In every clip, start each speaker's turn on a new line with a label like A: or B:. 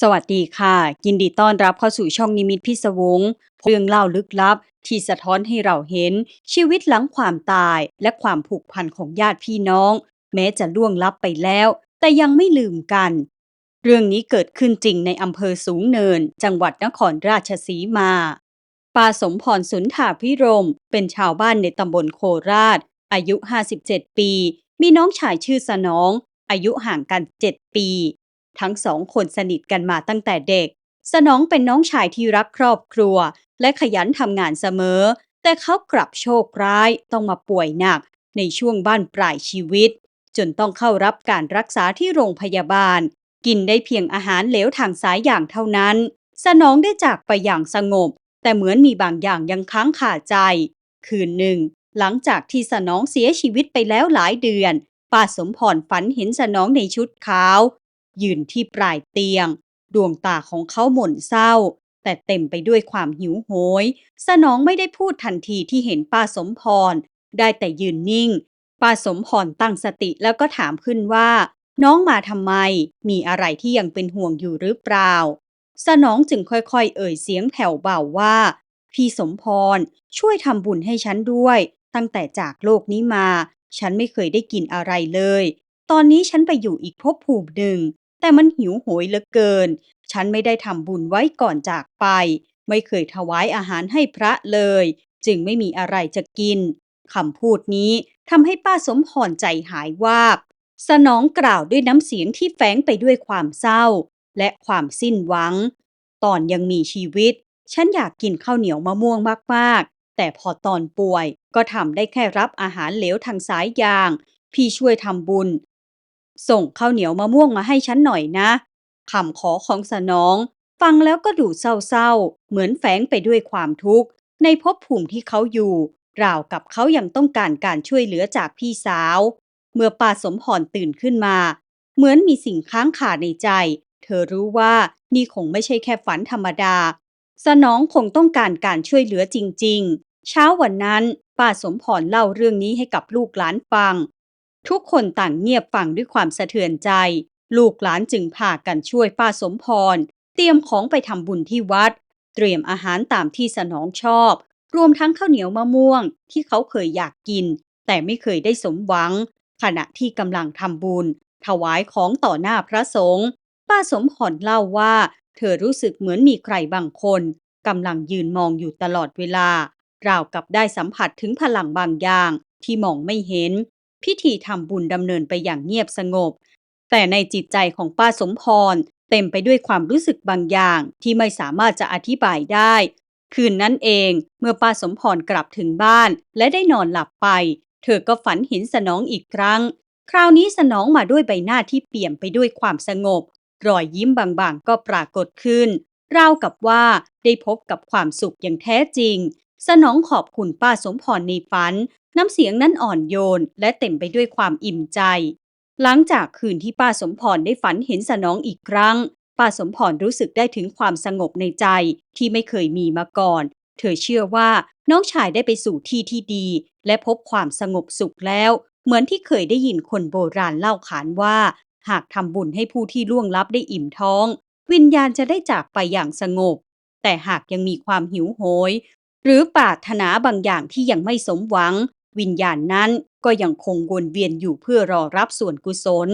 A: สวัสดีค่ะ ยินดีต้อนรับเข้าสู่ช่องนิมิตพิศวงเรื่องเล่าลึกลับ ที่สะท้อนให้เราเห็น ชีวิตหลังความตายและความผูกพันของญาติพี่น้อง แม้จะล่วงลับไปแล้ว แต่ยังไม่ลืมกัน เรื่องนี้เกิดขึ้นจริงในอำเภอสูงเนิน จังหวัดนครราชสีมาป้าสมพรสุนทาพิรม เป็นชาวบ้านในตำบลโคราช อายุ 57 ปี มีน้องชายชื่อสนอง อายุห่างกัน 7 ปี ทั้งสองคนสนิทกันมาตั้งแต่เด็ก สนองเป็นน้องชายที่รักครอบครัว และขยันทำงานเสมอ แต่เขากลับโชคร้ายต้องมาป่วยหนัก ในช่วงบ้านปลายชีวิต จนต้องเข้ารับการรักษาที่โรงพยาบาล กินได้เพียงอาหารเหลวทางสายอย่างเท่านั้น สนองได้จากไปอย่างสงบ แต่เหมือนมีบางอย่างยังค้างคาใจ คืนหนึ่ง หลังจากที่สนองเสียชีวิตไปแล้วหลายเดือนป้าสมพรฝันเห็นสนองในชุดขาว ยืนที่ปลายเตียง ดวงตาของเขาหม่นเศร้า แต่เต็มไปด้วยความหิวโหย สนองไม่ได้พูดทันทีที่เห็นป้าสมพร ได้แต่ยืนนิ่ง ป้าสมพรตั้งสติแล้วก็ถามขึ้นว่า น้องมาทำไม มีอะไรที่ยังเป็นห่วงอยู่หรือเปล่า สนองจึงค่อยๆ เอ่ยเสียงแผ่วเบาว่า พี่สมพร ช่วยทำบุญให้ฉันด้วย ตั้งแต่จากโลกนี้มา ฉันไม่เคยได้กินอะไรเลยตอนนี้ฉันไปอยู่อีกภพภูมิหนึ่ง แต่มันหิวโหยเหลือเกิน ฉันไม่ได้ทำบุญไว้ก่อนจากไป ไม่เคยถวายอาหารให้พระเลย จึงไม่มีอะไรจะกินคำพูดนี้ทำให้ป้าสมพรใจหายวาบ สนองกล่าวด้วยน้ำเสียงที่แฝงไปด้วยความเศร้า และความสิ้นหวัง ตอนยังมีชีวิต ฉันอยากกินข้าวเหนียวมะม่วงมากๆ แต่พอตอนป่วยก็ทำได้แค่รับอาหารเหลวทางสายยาง พี่ช่วยทำบุญ ส่งข้าวเหนียวมะม่วงมาให้ฉันหน่อยนะคำขอของสนอง ฟังแล้วก็ดูเศร้าๆ เหมือนแฝงไปด้วยความทุกข์ ในภพภูมิที่เขาอยู่ ราวกับเขายังต้องการการช่วยเหลือจากพี่สาว เมื่อป้าสมพรตื่นขึ้นมา เหมือนมีสิ่งค้างคาในใจ เธอรู้ว่านี่คงไม่ใช่แค่ฝันธรรมดา สนองคงต้องการการช่วยเหลือจริง ๆ เช้าวันนั้นป้าสมพรเล่าเรื่องนี้ให้กับลูกหลานฟัง ทุกคนต่างเงียบฟังด้วยความสะเทือนใจ ลูกหลานจึงพากันช่วยป้าสมพร เตรียมของไปทำบุญที่วัด เตรียมอาหารตามที่สนองชอบ รวมทั้งข้าวเหนียวมะม่วงที่เขาเคยอยากกิน แต่ไม่เคยได้สมหวัง ขณะที่กำลังทำบุญ ถวายของต่อหน้าพระสงฆ์ป้าสมพรเล่าว่า เธอรู้สึกเหมือนมีใครบางคนกำลังยืนมองอยู่ตลอดเวลาราวกับได้สัมผัสถึงพลังบางอย่างที่มองไม่เห็น พิธีทำบุญดำเนินไปอย่างเงียบสงบ แต่ในจิตใจของป้าสมพร เต็มไปด้วยความรู้สึกบางอย่างที่ไม่สามารถจะอธิบายได้ คืนนั้นเองเมื่อป้าสมพรกลับถึงบ้าน และได้นอนหลับไป เธอก็ฝันเห็นสนองอีกครั้ง คราวนี้สนองมาด้วยใบหน้าที่เปี่ยมไปด้วยความสงบ รอยยิ้มบางๆ ก็ปรากฏขึ้น ราวกับว่าได้พบกับความสุขอย่างแท้จริง สนองขอบคุณป้าสมพรในฝัน น้ำเสียงนั้นอ่อนโยน และเต็มไปด้วยความอิ่มใจ หลังจากคืนที่ป้าสมพรได้ฝันเห็นสนองอีกครั้ง ป้าสมพรรู้สึกได้ถึงความสงบในใจที่ไม่เคยมีมาก่อน เธอเชื่อว่าน้องชายได้ไปสู่ที่ที่ดี และพบความสงบสุขแล้ว เหมือนที่เคยได้ยินคนโบราณเล่าขานว่า หากทำบุญให้ผู้ที่ล่วงลับได้อิ่มท้อง วิญญาณจะได้จากไปอย่างสงบ แต่หากยังมีความหิวโหยหรือปรารถนาบางอย่างที่ยังไม่สมหวัง วิญญาณนั้นก็ยังคงวนเวียนอยู่เพื่อรอรับส่วนกุศล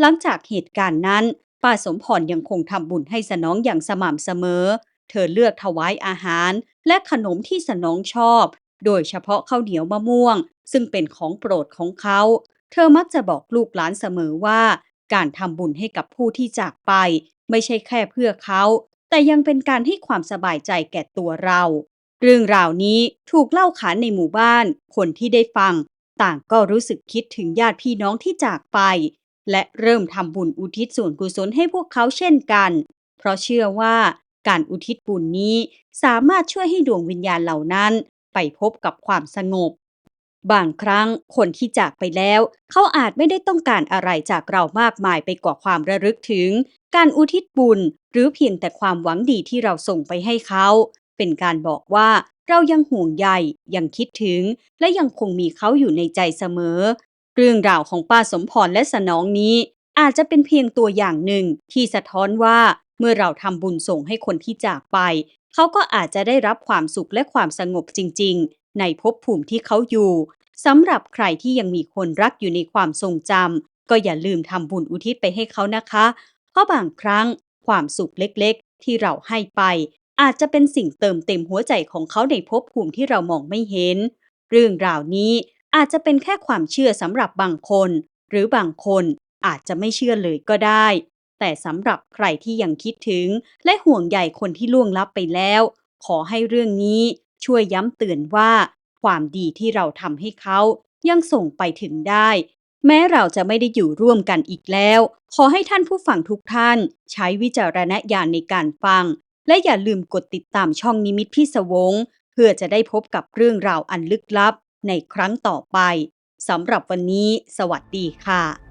A: หลังจากเหตุการณ์นั้น ป้าสมพรยังคงทำบุญให้สนองอย่างสม่ำเสมอ เธอเลือกถวายอาหาร และขนมที่สนองชอบ โดยเฉพาะข้าวเหนียวมะม่วง ซึ่งเป็นของโปรดของเขา เธอมักจะบอกลูกหลานเสมอว่า การทำบุญให้กับผู้ที่จากไป ไม่ใช่แค่เพื่อเขา แต่ยังเป็นการให้ความสบายใจแก่ตัวเรา เรื่องราวนี้ถูกเล่าขานในหมู่บ้าน คนที่ได้ฟัง ต่างก็รู้สึกคิดถึงญาติพี่น้องที่จากไป และเริ่มทำบุญอุทิศส่วนกุศลให้พวกเขาเช่นกัน เพราะเชื่อว่าการอุทิศบุญนี้สามารถช่วยให้ดวงวิญญาณเหล่านั้น ไปพบกับความสงบ บางครั้งคนที่จากไปแล้ว เขาอาจไม่ได้ต้องการอะไรจากเรามากมายไปกว่าความระลึกถึง การอุทิศบุญ หรือเพียงแต่ความหวังดีที่เราส่งไปให้เขา เป็นการบอกว่าเรายังห่วงใยยังคิดถึง และยังคงมีเขาอยู่ในใจเสมอ เรื่องราวของป้าสมพรและสนองนี้ อาจจะเป็นเพียงตัวอย่างหนึ่งที่สะท้อนว่าเมื่อเราทำบุญส่งให้คนที่จากไป เขาก็อาจจะได้รับความสุขและความสงบจริง ๆ ในภพภูมิที่เขาอยู่สำหรับใครที่ยังมีคนรักอยู่ในความทรงจำก็อย่าลืมทำบุญอุทิศไปให้เขานะคะ เพราะบางครั้งความสุขเล็กๆ ที่เราให้ไป อาจจะเป็นสิ่งเติมเต็มหัวใจของเขาในภพภูมิที่เรามองไม่เห็น เรื่องราวนี้อาจจะเป็นแค่ความเชื่อสำหรับบางคน หรือบางคนอาจจะไม่เชื่อเลยก็ได้ แต่สำหรับใครที่ยังคิดถึง และห่วงใยคนที่ล่วงลับไปแล้ว ขอให้เรื่องนี้ช่วยย้ำเตือนว่า ความดีที่เราทำให้เขายังส่งไปถึงได้ แม้เราจะไม่ได้อยู่ร่วมกันอีกแล้ว ขอให้ท่านผู้ฟังทุกท่าน ใช้วิจารณญาณในการฟัง และอย่าลืมกดติดตามช่องนิมิตพิศวง เพื่อจะได้พบกับเรื่องราวอันลึกลับในครั้งต่อไปสำหรับวันนี้ สวัสดีค่ะ